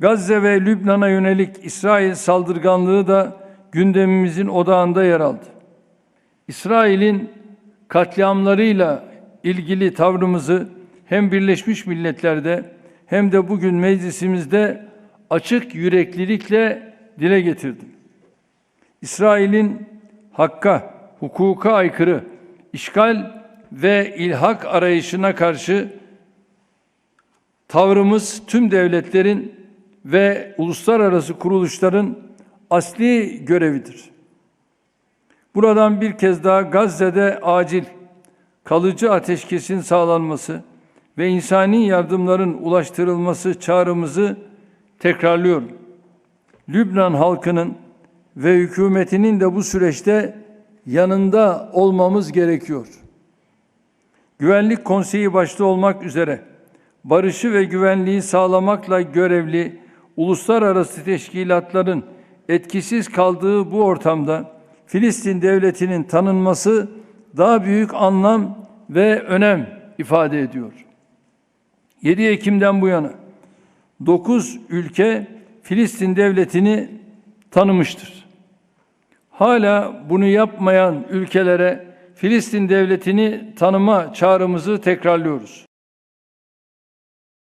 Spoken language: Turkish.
Gazze ve Lübnan'a yönelik İsrail saldırganlığı da gündemimizin odağında yer aldı. İsrail'in katliamlarıyla ilgili tavrımızı hem Birleşmiş Milletler'de hem de bugün meclisimizde açık yüreklilikle dile getirdim. İsrail'in hakka, hukuka aykırı işgal ve ilhak arayışına karşı tavrımız tüm devletlerin ve uluslararası kuruluşların asli görevidir. Buradan bir kez daha Gazze'de acil, kalıcı ateşkesin sağlanması ve insani yardımların ulaştırılması çağrımızı tekrarlıyorum. Lübnan halkının ve hükümetinin de bu süreçte yanında olmamız gerekiyor. Güvenlik Konseyi başta olmak üzere barışı ve güvenliği sağlamakla görevli uluslararası teşkilatların etkisiz kaldığı bu ortamda Filistin devletinin tanınması daha büyük anlam ve önem ifade ediyor. 7 Ekim'den bu yana 9 ülke Filistin devletini tanımıştır. Hala bunu yapmayan ülkelere Filistin devletini tanıma çağrımızı tekrarlıyoruz.